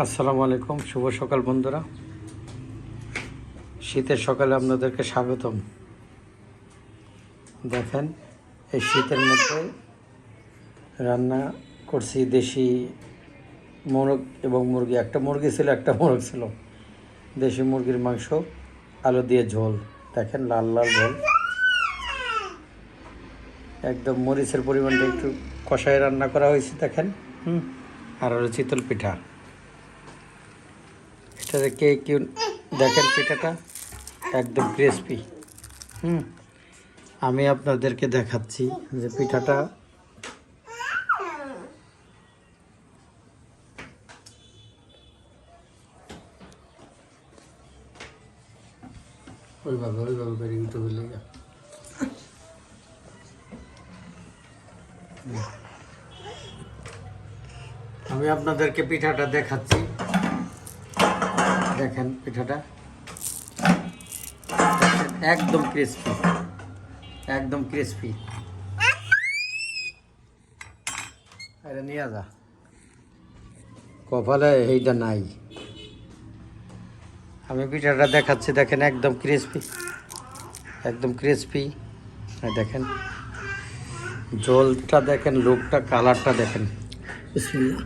আসসালামু আলাইকুম, শুভ সকাল বন্ধুরা। শীতের সকালে আপনাদেরকে স্বাগতম। দেখেন, এই শীতের মধ্যে রান্না করছি দেশি মোরগ এবং মুরগি। একটা মুরগি ছিল, একটা মোরগ ছিল। দেশি মুরগির মাংস, আলু দিয়ে ঝোল। দেখেন, লাল লাল ঝোল। একদম মরিচের পরিমাণটা একটু কষায় রান্না করা হয়েছে, দেখেন। হুম, আর হলো চিতল পিঠা। এটাতে কে কেউ দেখেন পিঠাটা? একদম ক্রিসপি হুম। আমি আপনাদেরকে দেখাচ্ছি যে পিঠাটা। ওইভাবে ওইভাবে করে ইউটিউবে লেগে। আমি আপনাদেরকে পিঠাটা দেখাচ্ছি। দেখেন পিঠাটা। একদম ক্রিসপি একদম ক্রিসপি কপালে এইটা নাই। আমি পিঠাটা দেখাচ্ছি, দেখেন, একদম ক্রিসপি একদম ক্রিসপি দেখেন, জলটা দেখেন, লোকটা কালারটা দেখেন। বিসমিল্লাহ।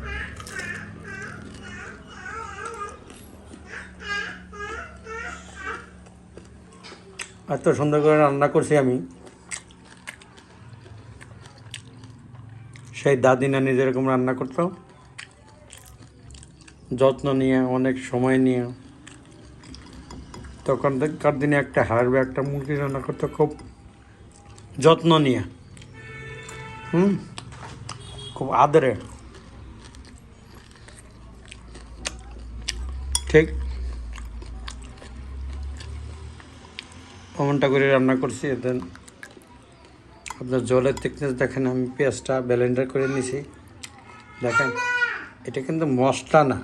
এত সুন্দর করে রান্না করছি আমি। সেই দাদি নানি যেরকম রান্না করতো, যত্ন নিয়ে, অনেক সময় নিয়ে। তখনকার দিনে একটা হাড় বা একটা মুরগি রান্না করতো, খুব যত্ন নিয়ে। হুম? খুব আদরে। ঠিক। কমনটা করে রান্না করছি, দেন আপনার জলের thickness দেখেন, আমি পেঁয়াজটা ব্লেন্ডার করে নিছি। দেখেন, এটা কিন্তু মশলা না।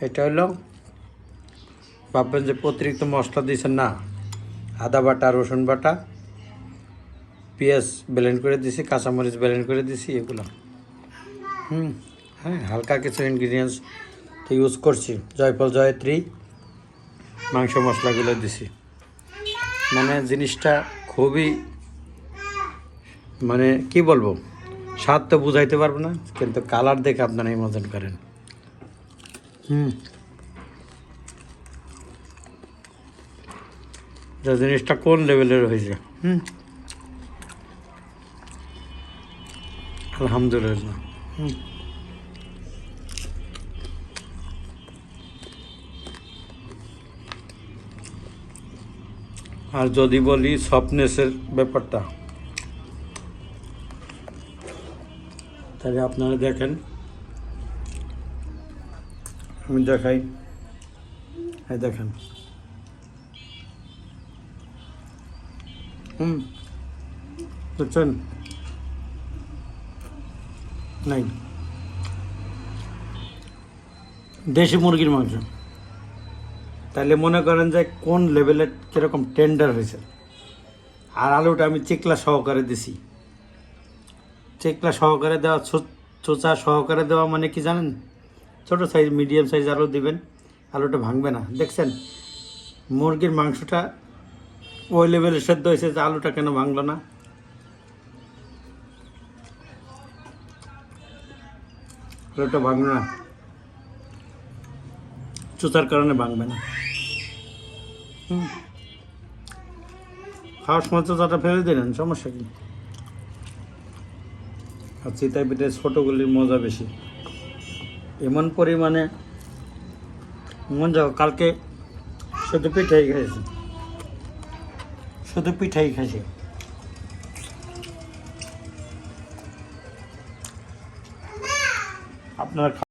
এটা হলো, ভাববেন যে অতিরিক্ত মশলা দিয়েছেন, না। আদা বাটা, রসুন বাটা, পেঁয়াজ ব্লেন্ড করে দিছি, কাঁচামরিচ ব্লেন্ড করে দিছি, এগুলো। হুম হ্যাঁ হালকা কিছু ইনগ্রিডিয়েন্টস ইউজ করছি। জয়ফল, জয়ত্রী, মাংস মশলাগুলো দিছি। মানে জিনিসটা খুবই মানে কি বলব, স্বাদ তো বুঝাইতে পারব না, কিন্তু কালার দেখে আপনারা ইমাজিন করেন। হুম। জিনিসটা কোন লেভেলের হয়েছে, হুম। আলহামদুলিল্লাহ, হুম। আর যদি বলি সফটনেসের ব্যাপারটা, তাহলে আপনারা দেখেন। আমি দেখাই। এই দেখেন। হুম। বুঝছেন? নাই। দেশি মুরগির মাংস। তাহলে মনে করেন যে কোন লেভেলের কীরকম টেন্ডার হয়েছে? আর আলুটা আমি চেকলা সহকারে দিছি। চেকলা সহকারে দেওয়া চোচা সহকারে দেওয়া মানে কি জানেন? ছোট সাইজ মিডিয়াম সাইজ আলু দিবেন, আলুটা ভাঙবে না। দেখছেন, মুরগির মাংসটা ওই লেভেলে সেদ্ধ হয়েছে যে আলুটা কেন ভাঙলো না? আলুটা ভাঙলো না। চোচার কারণে ভাঙবে না। খাওয়ার সময় চোচাটা ফেলে দিলেন, সমস্যা কি? আর চিতাই পিঠে ছোটোগুলির মজা বেশি। এমন পরিমাণে মন যাও, কালকে শুধু পিঠাই খাইছি। শুধু পিঠাই খাইছি। আপনারা